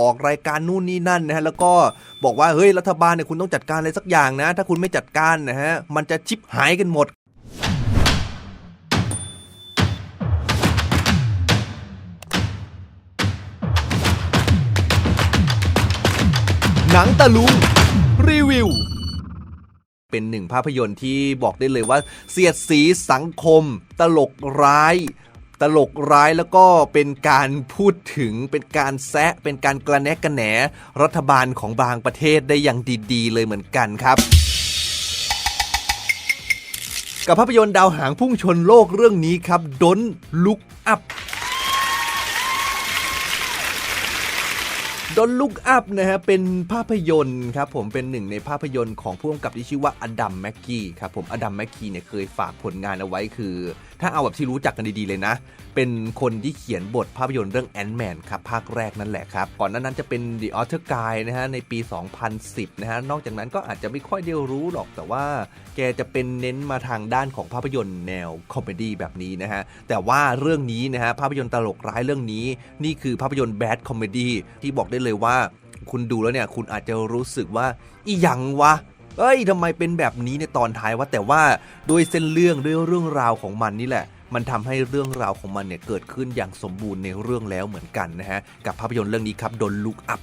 ออกรายการนู่นนี่นั่นนะฮะแล้วก็บอกว่าเฮ้ยรัฐบาลเนี่ยคุณต้องจัดการอะไรสักอย่างนะ ถ้าคุณไม่จัดการนะฮะมันจะชิบหายกันหมดหนังตะลุงรีวิว เป็นหนึ่งภาพยนตร์ที่บอกได้เลยว่า เสียดสีสังคม ตลกร้าย ตลกร้ายแล้วก็เป็นการพูดถึงเป็นการแซะ เป็นการกระแนะกระแหนรัฐบาลของบางประเทศได้อย่างดีๆ เลยเหมือนกันครับกับภาพยนตร์ดาวหางพุ่งชนโลกเรื่องนี้ครับด้นลุกอัพ ดนลุกอัพนะฮะเป็นภาพยนตร์ครับผมเป็นหนึ่งในภาพยนตร์ของผู้กำกับที่ชื่อว่าอดัมแม็กกี้ครับผมอดัมแม็กกี้เนี่ยเคยฝากผลงานเอาไว้คือ ถ้าเอาแบบที่รู้จักกันดีๆเลยนะ เป็นคนที่เขียนบทภาพยนตร์เรื่องแอนด์แมนครับภาคแรกนั่นแหละครับ ก่อนหน้านั้นจะเป็น The Author Guide นะฮะในปี 2010 นะฮะนอกจากนั้นก็อาจจะไม่ค่อยได้รู้หรอกแต่ว่า แกจะเป็นเน้นมาทางด้านของภาพยนตร์แนวคอมเมดี้แบบนี้นะฮะแต่ว่าเรื่องนี้นะฮะภาพยนตร์ตลกร้ายเรื่องนี้ นี่คือภาพยนตร์แบดคอมเมดี้ที่บอกได้เลยว่า คุณดูแล้วเนี่ยคุณอาจจะรู้สึกว่าอีหยังวะเอ้ยทำไมเป็นแบบนี้ในตอนท้ายว่าแต่ว่าด้วยเส้นเรื่องด้วยเรื่องราวของมันนี่แหละ มันทำให้เรื่องราวของมันเนี่ยเกิดขึ้นอย่างสมบูรณ์ในเรื่องแล้วเหมือนกันนะฮะกับภาพยนตร์เรื่องนี้ครับโดนลุกอัพ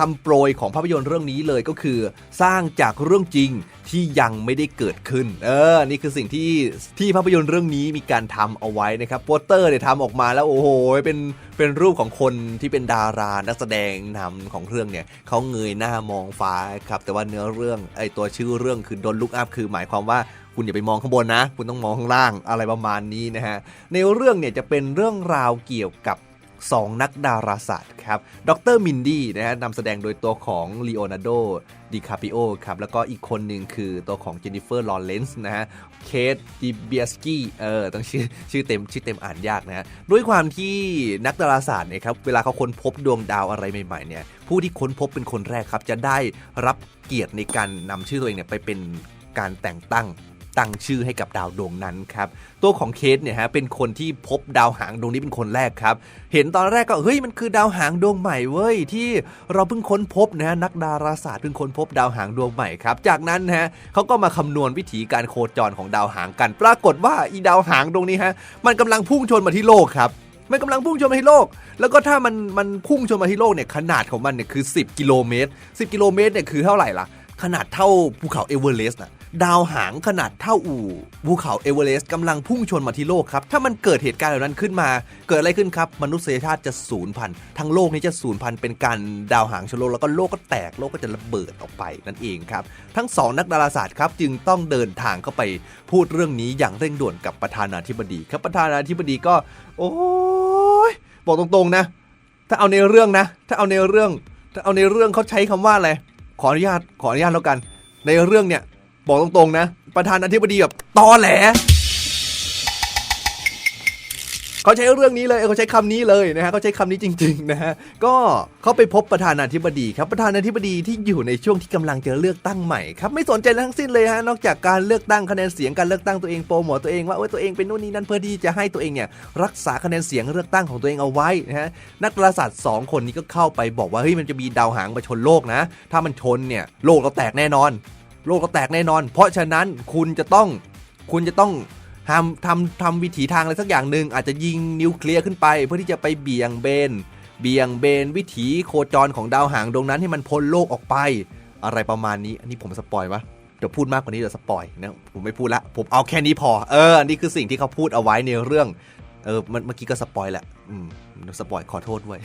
คำโปรยของภาพยนตร์เรื่องนี้เลยก็คือ สร้างจากเรื่องจริงที่ยังไม่ได้เกิดขึ้น เออ นี่คือสิ่งที่ที่ภาพยนตร์เรื่องนี้มีการทำเอาไว้นะครับโปสเตอร์เนี่ยทำออกมาแล้วโอ้โหเป็นเป็นรูปของคนที่เป็นดารานักแสดงนำของเรื่องเนี่ยเขาเงยหน้ามองฟ้าครับแต่ว่าเนื้อเรื่องไอตัวชื่อเรื่องคือโดนลุกอัพคือหมายความว่าคุณอย่าไปมองข้างบนนะ คุณต้องมองข้างล่างอะไรประมาณนี้นะฮะในเรื่องเนี่ยจะเป็นเรื่องราวเกี่ยวกับ 2 นักดาราศาสตร์ครับ ดรมินดี้นะฮะนำแสดงโดยตัวของลีโอนาร์โด ดิคาปิโอครับ แล้วก็อีกคนหนึ่งคือตัวของเจนนิเฟอร์ ลอเรนซ์นะฮะ เคทดิเบียสกี้ เออต้องชื่อชื่อเต็มชื่อเต็มอ่านยากนะฮะ ด้วยความที่นักดาราศาสตร์เนี่ยครับ เวลาเขาค้นพบดวงดาวอะไรใหม่ๆเนี่ย ผู้ที่ค้นพบเป็นคนแรกครับ จะได้รับเกียรติในการนำชื่อตัวเองเนี่ยไปเป็นการแต่งตั้ง ตั้งชื่อให้กับดาวดวงนั้นครับตัวของเคสเนี่ยฮะเป็นคนที่พบดาวหางดวงนี้เป็นคนแรกครับ เห็นตอนแรกก็เฮ้ยมันคือดาวหางดวงใหม่เว้ยที่เราเพิ่งค้นพบนะฮะนักดาราศาสตร์เพิ่งค้นพบดาวหางดวงใหม่ครับ จากนั้นนะฮะเขาก็มาคำนวณวิถีการโคจรของดาวหางกัน ปรากฏว่าอีดาวหางดวงนี้ฮะมันกำลังพุ่งชนมาที่โลกครับมันกำลังพุ่งชนมาที่โลก แล้วก็ถ้ามันมันพุ่งชนมาที่โลกเนี่ยขนาดของมันเนี่ยคือ 10 กิโลเมตร 10 กิโลเมตรเนี่ยคือเท่าไหร่ล่ะ ขนาดเท่าภูเขาเอเวอเรสต์อะ ดาวหางขนาดเท่าอู่ภูเขาเอเวอเรสต์กำลังพุ่งชนมาที่โลกครับ ถ้ามันเกิดเหตุการณ์แบบนั้นขึ้นมา เกิดอะไรขึ้นครับ มนุษยชาติจะสูญพันธุ์ทั้งโลกนี้จะสูญพันธุ์เป็นการดาวหางชนโลกแล้วก็โลกก็แตกโลกก็จะระเบิดออกไปนั่นเองครับ ทั้งสองนักดาราศาสตร์ครับจึงต้องเดินทางเข้าไปพูดเรื่องนี้อย่างเร่งด่วนกับประธานาธิบดีครับประธานาธิบดีก็ โอ้ยบอกตรงๆนะ ถ้าเอาในเรื่องนะ ถ้าเอาในเรื่อง ถ้าเอาในเรื่องเขาใช้คำว่าอะไรขออนุญาตขออนุญาตแล้วกัน ในเรื่องเนี่ย บอกตรงๆนะ ประธานาธิบดีแบบตอแหลเขาใช้เรื่องนี้เลยเขาใช้คำนี้เลยนะฮะเขาใช้คำนี้จริงๆนะฮะก็เขาไปพบประธานาธิบดีครับประธานาธิบดีที่อยู่ในช่วงที่กำลังจะเลือกตั้งใหม่ครับไม่สนใจทั้งสิ้นเลยฮะนอกจากการเลือกตั้งคะแนนเสียงการเลือกตั้งตัวเองโปรโมทตัวเองว่าเอ้ยตัวเองเป็นนู่นนี่นั่นเพื่อที่จะให้ตัวเองเนี่ยรักษาคะแนนเสียงเลือกตั้งของตัวเองเอาไว้นะฮะนักดาราศาสตร์สองคนนี้ก็เข้าไปบอกว่าเฮ้ยมันจะมีดาวหางมาชนโลกนะ ถ้ามันชนเนี่ยโลกเราแตกแน่นอน โลกเราแตกแน่นอน เพราะฉะนั้นคุณจะต้องคุณจะต้องทำทำทำวิถีทางอะไรสักอย่างหนึ่งอาจจะยิงนิวเคลียร์ขึ้นไป เพื่อที่จะไปเบี่ยงเบน เบี่ยงเบนวิถีโคจรของดาวหางดวงนั้นให้มันพ้นโลกออกไป อะไรประมาณนี้ อันนี้ผมสปอยปะเดี๋ยวพูดมากกว่านี้เดี๋ยวสปอยนะผมไม่พูดละผมเอาแค่นี้พอเอออันนี้คือสิ่งที่เขาพูดเอาไว้ในเรื่องเออเมื่อเมื่อกี้ก็สปอยแหละอืมสปอยขอโทษด้วย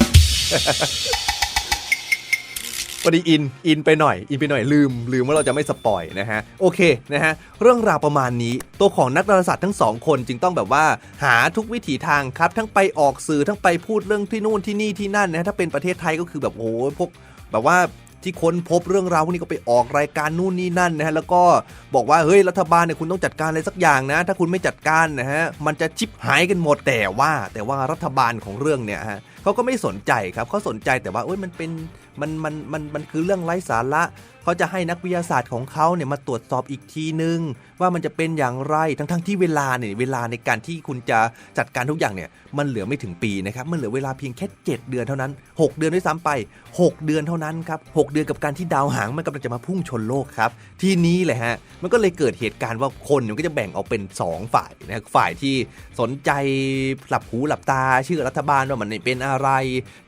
พอดีอินอินไปหน่อยอินไปหน่อยลืม ลืมว่าเราจะไม่สปอยนะฮะโอเคนะฮะเรื่องราวประมาณนี้ตัวของนักดาราศาสตร์ทั้งสองคนจึงต้องแบบว่าหาทุกวิถีทางครับ ทั้งไปออกสื่อทั้งไปพูดเรื่องที่นู่นที่นี่ที่นั่นนะฮะถ้าเป็นประเทศไทยก็คือแบบโอ้โหพวกแบบว่า ที่ค้นพบเรื่องราวพวกนี้ก็ไปออกรายการนู่นนี่นั่นนะฮะแล้วก็บอกว่าเฮ้ยรัฐบาลเนี่ยคุณต้องจัดการอะไรสักอย่างนะ ถ้าคุณไม่จัดการนะฮะมันจะชิบหายกันหมดแต่ว่า แต่ว่ารัฐบาลของเรื่องเนี่ยฮะเขาก็ไม่สนใจครับเขาสนใจแต่ว่าเอ้ยมันเป็นมันมันมันมันคือเรื่องไร้สาระ เขาจะให้นักวิทยาศาสตร์ของเขาเนี่ยมาตรวจสอบอีกทีนึง ว่ามันจะเป็นอย่างไรทั้งๆที่เวลาเนี่ยเวลาในการที่คุณจะจัดการทุกอย่างเนี่ยมันเหลือไม่ถึงปีนะครับมันเหลือเวลาเพียงแค่ 7 เดือนเท่านั้น 6 เดือนด้วยซ้ำไป 6 เดือนเท่านั้นครับ6เดือนกับการที่ดาวหางมันกำลังจะมาพุ่งชนโลกครับที่นี้แหละฮะมันก็เลยเกิดเหตุการณ์ว่าคนเนี่ยมันก็จะแบ่งออกเป็น 2 ฝ่ายนะฝ่ายที่สนใจหลับหูหลับตาชื่อรัฐบาลว่ามันเป็นอะไร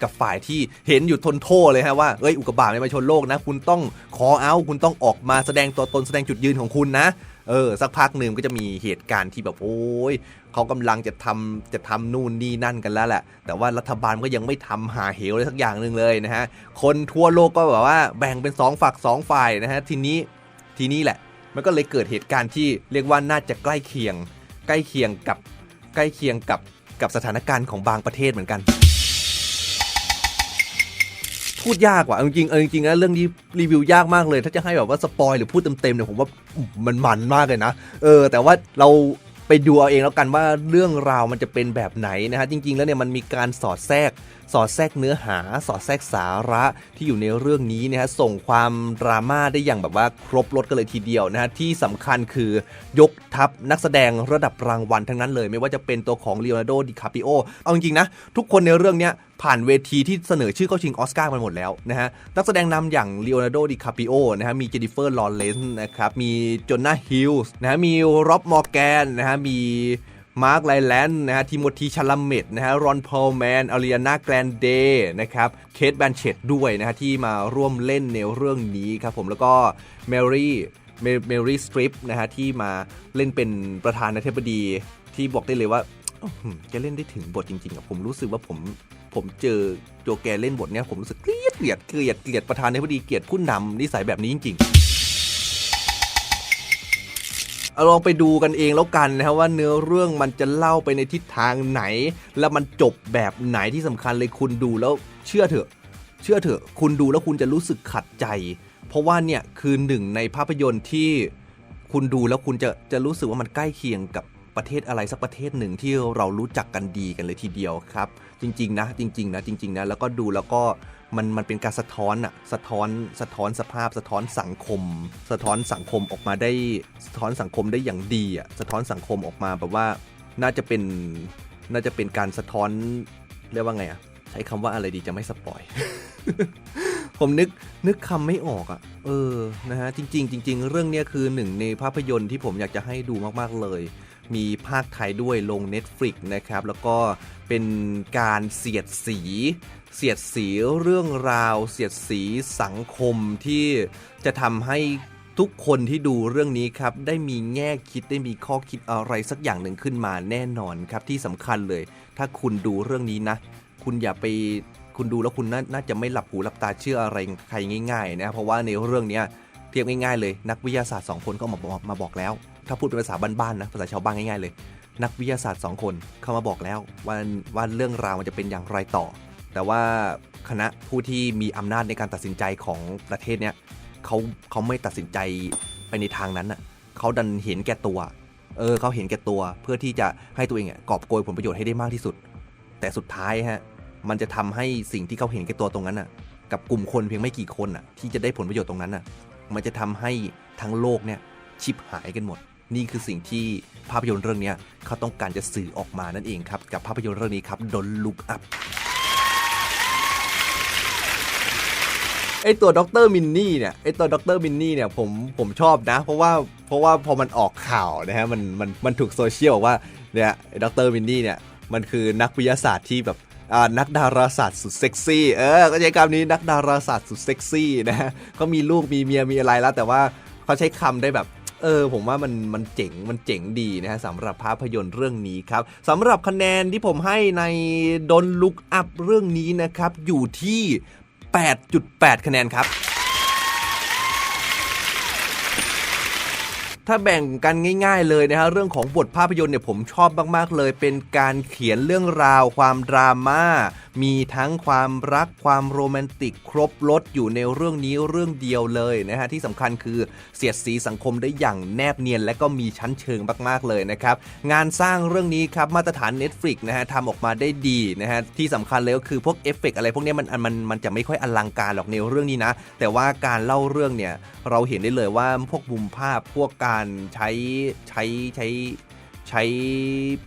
กับฝ่ายที่เห็นอยู่ทนโทษเลยฮะว่าเอ้ยอุกกาบาตไม่มาชนโลกนะ คุณต้องขอเอาคุณต้องออกมาแสดงตัวตนแสดงจุดยืนของคุณนะเออสักพักหนึ่งก็จะมีเหตุการณ์ที่แบบโอ้ยเขากำลังจะทำจะทำนู่นนี่นั่นกันแล้วแหละ แต่ว่ารัฐบาลก็ยังไม่ทำหาเหวเลยสักอย่างหนึ่งเลยนะฮะ คนทั่วโลกก็แบบว่าแบ่งเป็น 2 ฝัก 2 ฝ่ายนะฮะ ทีนี้ทีนี้แหละ มันก็เลยเกิดเหตุการณ์ที่เรียกว่าน่าจะใกล้เคียง ใกล้เคียงกับใกล้เคียงกับกับสถานการณ์ของบางประเทศเหมือนกัน พูดยากว่ะเอาจริงๆเออจริงๆนะเรื่องนี้รีวิวยากมากเลย ถ้าจะให้แบบว่าสปอยหรือพูดเต็มๆเนี่ยผมว่ามันมันมากเลยนะเออ แต่ว่าเราไปดูเอาเองแล้วกันว่าเรื่องราวมันจะเป็นแบบไหนนะฮะจริง ๆ แล้วเนี่ยมันมีการสอดแทรก สอดแทรกเนื้อหา สอดแทรกสาระที่อยู่ในเรื่องนี้นะฮะส่งความดราม่าได้อย่างแบบว่าครบรถกันเลยทีเดียวนะฮะที่สำคัญคือยกทัพนักแสดงระดับรางวัลทั้งนั้นเลย ไม่ว่าจะเป็นตัวของเลโอนาร์โดดิคาปิโอเอาจริงๆนะทุกคนในเรื่องเนี้ย ผ่านเวทีที่เสนอชื่อเข้าชิงออสการ์มาหมดแล้วนะฮะ นักแสดงนำอย่างเลโอนาร์โด ดิคาปิโอนะฮะ มีเจนิเฟอร์ ลอเรนซ์นะครับ มีจอห์นนาฮิลส์นะฮะ มีร็อบ มอร์แกนนะฮะ มีมาร์คไลแลนด์นะฮะทิโมธีชาลาเมตนะฮะรอนพอลแมนอารีนาแกรนเดนะครับเคทแบนเชตด้วยนะฮะที่มาร่วมเล่นในเรื่องนี้ครับผมแล้วก็แมรี่เมรี่สตริปนะฮะที่มาเล่นเป็นประธานาธิบดีที่บอกได้เลยว่า แกเล่นได้ถึงบทจริงๆอะผมรู้สึกว่าผมผมเจอโจแกเล่นบทเนี้ยผมรู้สึกเกลียดเกลียดเกลียดเกลียดประธานาธิบดีเกลียดผู้นำนิสัยแบบนี้จริงๆเอาลองไปดูกันเองแล้วกันนะครับว่าเนื้อเรื่องมันจะเล่าไปในทิศทางไหน แล้วมันจบแบบไหนที่สำคัญเลยคุณดูแล้วเชื่อเถอะ เชื่อเถอะ คุณดูแล้วคุณจะรู้สึกขัดใจ เพราะว่าเนี่ยคือหนึ่งในภาพยนตร์ที่คุณดูแล้วคุณจะจะรู้สึกว่ามันใกล้เคียงกับ ประเทศอะไรสักประเทศหนึ่งที่เรารู้จักกันดีกันเลยทีเดียวครับ จริง ๆ นะ จริง ๆ นะ จริง ๆ นะ แล้วก็ดูแล้วก็มันมันเป็นการสะท้อนอะสะท้อนสะท้อนสภาพ สะท้อนสังคม สะท้อนสังคมออกมาได้สะท้อนสังคมได้อย่างดีอะสะท้อนสังคมออกมาแบบว่าน่าจะเป็นน่าจะเป็นการสะท้อนเรียกว่าไงอะใช้คำว่าอะไรดีจะไม่สปอยผมนึกนึกคำไม่ออกอะ่ะ เออ นะฮะ จริง ๆ จริง ๆ เรื่องเนี้ยคือหนึ่งในภาพยนตร์ที่ผมอยากจะให้ดูมาก ๆ เลย มีภาคไทยด้วยลง Netflix นะครับ แล้วก็เป็นการเสียดสี เสียดสีเรื่องราว เสียดสีสังคมที่จะทำให้ทุกคนที่ดูเรื่องนี้ครับ ได้มีแง่คิดได้มีข้อคิดอะไรสักอย่างหนึ่งขึ้นมาแน่นอนครับที่สำคัญเลย ถ้าคุณดูเรื่องนี้นะ คุณอย่าไปคุณดูแล้วคุณน,น่าจะไม่หลับหูหลับตาเชื่ออะไรใครง่าย ๆ นะเพราะว่าในเรื่องเนี้ยียบง่ายๆเลย นักวิทยาศาสตร์สองคนก็มาบอกมาบอกแล้ว ถ้าพูดเป็นภาษาบ้านๆนะภาษาชาวบ้านง่ายๆเลย นักวิทยาศาสตร์สองคนเข้ามาบอกแล้วว่าว่าเรื่องราวมันจะเป็นอย่างไรต่อ แต่ว่าคณะผู้ที่มีอำนาจในการตัดสินใจของประเทศเนี้ยเขาเขาไม่ตัดสินใจไปในทางนั้นอะเขาดันเห็นแก่ตัว เออเขาเห็นแก่ตัวเพื่อที่จะให้ตัวเองอะกอบโกยผลประโยชน์ให้ได้มากที่สุด แต่สุดท้ายฮะมันจะทำให้สิ่งที่เขาเห็นแก่ตัวตรงนั้นน่ะกับกลุ่มคนเพียงไม่กี่คนน่ะที่จะได้ผลประโยชน์ตรงนั้นน่ะ มันจะทำให้ทั้งโลกเนี่ยชิบหายกันหมด นี่คือสิ่งที่ภาพยนตร์เรื่องเนี้ยเขาต้องการจะสื่อออกมานั่นเองครับ กับภาพยนตร์เรื่องนี้ครับ Don't Look Up ไอตัวด็อกเตอร์มินนี่เนี่ยไอตัวด็อกเตอร์มินนี่เนี่ยผมผมชอบนะ เพราะว่าเพราะว่าพอมันออกข่าวนะฮะมันมันมันถูกโซเชียลว่าเนี่ยด็อกเตอร์มินนี่เนี่ยมันคือนักวิทยาศาสตร์ที่แบบ นักดาราศาสตร์สุดเซ็กซี่ เออ ก็ใช้คำนี้นักดาราศาสตร์สุดเซ็กซี่นะฮะก็มีลูกมีเมียมีอะไรแล้ว แต่ว่าเขาใช้คำได้แบบเออผมว่ามันมันเจ๋งมันเจ๋งดีนะฮะสำหรับภาพยนตร์เรื่องนี้ครับสำหรับคะแนนที่ผมให้ในดนลุกอัพเรื่องนี้นะครับ อยู่ที่ 8.8 คะแนนครับ ถ้าแบ่งกันง่าย ๆ เลยนะฮะเรื่องของบทภาพยนตร์เนี่ยผมชอบมากๆเลย เป็นการเขียนเรื่องราวความดราม่ามีทั้งความรักความโรแมนติกครบรถอยู่ในเรื่องนี้เรื่องเดียวเลยนะฮะที่สำคัญคือเสียดสีสังคมได้อย่างแนบเนียน และก็มีชั้นเชิงมากๆเลยนะครับงานสร้างเรื่องนี้ครับมาตรฐาน Netflix นะฮะทำออกมาได้ดีนะฮะที่สำคัญเลยก็คือพวกเอฟเฟกต์อะไรพวกนี้มันมันมันจะไม่ค่อยอลังการหรอกในเรื่องนี้นะ แต่ว่าการเล่าเรื่องเนี่ยเราเห็นได้เลยว่าพวกมุมภาพพวกการใช้ใช้ใช้ใช้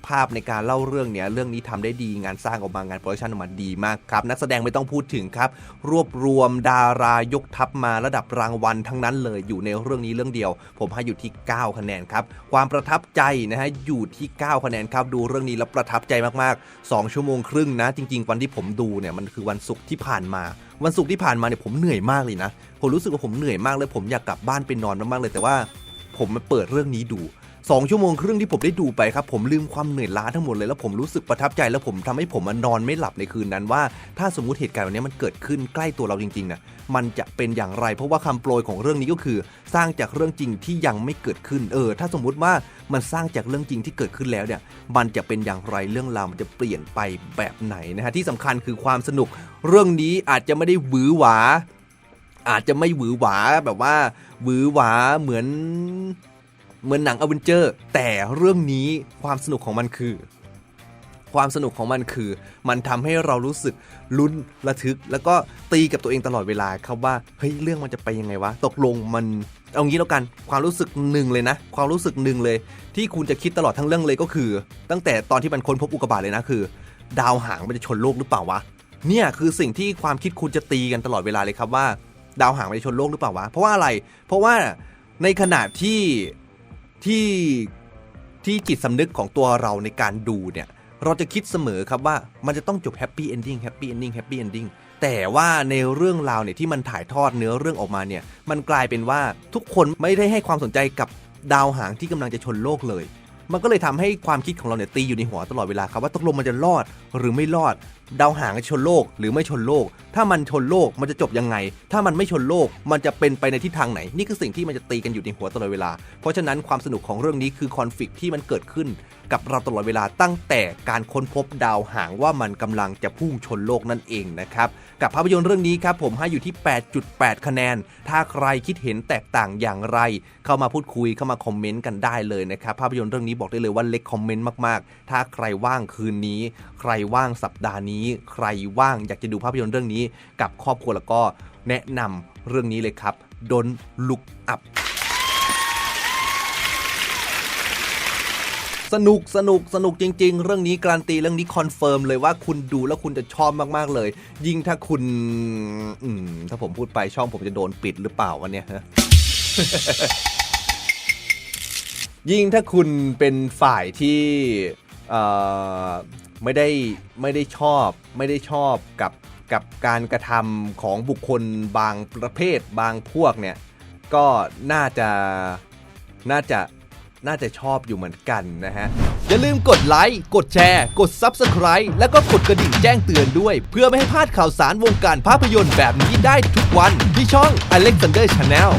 ภาพในการเล่าเรื่องเนี้ยเรื่องนี้ทำได้ดีงานสร้างออกมางานโปรดักชันออกมาดีมากครับนักแสดงไม่ต้องพูดถึงครับ รวบรวมดารายกทัพมาระดับรางวัลทั้งนั้นเลยอยู่ในเรื่องนี้เรื่องเดียว ผมให้อยู่ที่ 9 คะแนนครับ ความประทับใจนะฮะอยู่ที่ 9 คะแนนครับ ดูเรื่องนี้แล้วประทับใจมากๆ 2 ชั่วโมงครึ่งนะ จริง ๆ วันที่ผมดูเนี่ยมันคือวันศุกร์ที่ผ่านมาวันศุกร์ที่ผ่านมาเนี่ยผมเหนื่อยมากเลยนะผมรู้สึกว่าผมเหนื่อยมากเลย ผมอยากกลับบ้านไปนอนมากๆเลยแต่ว่า ผมมาเปิดเรื่องนี้ดู 2 ชั่วโมงครึ่งที่ผมได้ดูไปครับ ผมลืมความเหนื่อยล้าทั้งหมดเลย แล้วผมรู้สึกประทับใจแล้วผมทำให้ผมมานอนไม่หลับในคืนนั้นว่าถ้าสมมุติเหตุการณ์แบบนี้มันเกิดขึ้นใกล้ตัวเราจริงๆนะมันจะเป็นอย่างไร เพราะว่าคำโปรยของเรื่องนี้ก็คือ สร้างจากเรื่องจริงที่ยังไม่เกิดขึ้นเออ ถ้าสมมุติว่ามันสร้างจากเรื่องจริงที่เกิดขึ้นแล้วเนี่ย มันจะเป็นอย่างไรเรื่องราวมันจะเปลี่ยนไปแบบไหนนะฮะที่สำคัญคือความสนุก เรื่องนี้อาจจะไม่ได้หวือหวา อาจจะไม่หวือหวาแบบว่าหวือหวาเหมือนเหมือนหนังอเวนเจอร์ แต่เรื่องนี้ความสนุกของมันคือ ความสนุกของมันคือ มันทำให้เรารู้สึกลุ้นระทึก แล้วก็ตีกับตัวเองตลอดเวลาครับว่าเฮ้ยเรื่องมันจะไปยังไงวะตกลงมันเอางี้แล้วกันความรู้สึกหนึ่งเลยนะ ความรู้สึกหนึ่งเลย ที่คุณจะคิดตลอดทั้งเรื่องเลยก็คือ ตั้งแต่ตอนที่มันค้นพบอุกกาบาตเลยนะคือ ดาวหางมันจะชนโลกหรือเปล่าวะเนี่ยคือสิ่งที่ความคิดคุณจะตีกันตลอดเวลาเลยครับว่า ดาวหางมันจะชนโลกหรือเปล่าวะ เพราะว่าอะไร เพราะว่าในขณะที่ที่ที่จิตสำนึกของตัวเราในการดูเนี่ย เราจะคิดเสมอครับว่ามันจะต้องจบแฮปปี้เอนดิ้งแฮปปี้เอนดิ้งแฮปปี้เอนดิ้งแต่ว่าในเรื่องราวเนี่ยที่มันถ่ายทอดเนื้อเรื่องออกมาเนี่ย มันกลายเป็นว่าทุกคนไม่ได้ให้ความสนใจกับดาวหางที่กำลังจะชนโลกเลย มันก็เลยทำให้ความคิดของเราเนี่ยตีอยู่ในหัวตลอดเวลาครับว่าตกลงมันจะรอดหรือไม่รอด ดาวหางจะชนโลกหรือไม่ชนโลก ถ้ามันชนโลกมันจะจบยังไง ถ้ามันไม่ชนโลกมันจะเป็นไปในทิศทางไหน นี่คือสิ่งที่มันจะตีกันอยู่ในหัวตลอดเวลา เพราะฉะนั้นความสนุกของเรื่องนี้คือคอนฟ lict ที่มันเกิดขึ้นกับเราตลอดเวลาตั้งแต่การค้นพบดาวหางว่ามันกำลังจะพุ่งชนโลกนั่นเองนะครับ กับภาพยนตร์เรื่องนี้ครับผมให้อยู่ที่ 8.8 คะแนน ถ้าใครคิดเห็นแตกต่างอย่างไร เข้ามาพูดคุยเข้ามาคอมเมนต์กันได้เลยนะครับ ภาพยนตร์เรื่องนี้บอกได้เลยว่าเล็กคอมเมนต์มากๆ ถ้าใครว่างคืนนี้ ใครว่างสัปดาห์นี้ใครว่างอยากจะดูภาพยนตร์เรื่องนี้กับครอบครัวแล้วก็แนะนำเรื่องนี้เลยครับ Don't Look Up สนุกสนุกสนุกจริง ๆ เรื่องนี้การันตีเรื่องนี้คอนเฟิร์มเลยว่าคุณดูแล้วคุณจะชอบมากๆเลย ยิ่งถ้าคุณอืถ้าผมพูดไปช่องผมจะโดนปิดหรือเปล่าวันนี้ฮะยิ่งถ้าคุณเป็นฝ่ายที่ ไม่ได้ไม่ได้ชอบไม่ได้ชอบกับกับการกระทำของบุคคลบางประเภทบางพวกเนี่ยก็น่าจะน่าจะน่าจะชอบอยู่เหมือนกันนะฮะ อย่าลืมกดไลค์ กดแชร์ กด Subscribe แล้วก็กดกระดิ่งแจ้งเตือนด้วย เพื่อไม่ให้พลาดข่าวสารวงการภาพยนตร์แบบนี้ได้ทุกวันที่ช่อง Alexander Channel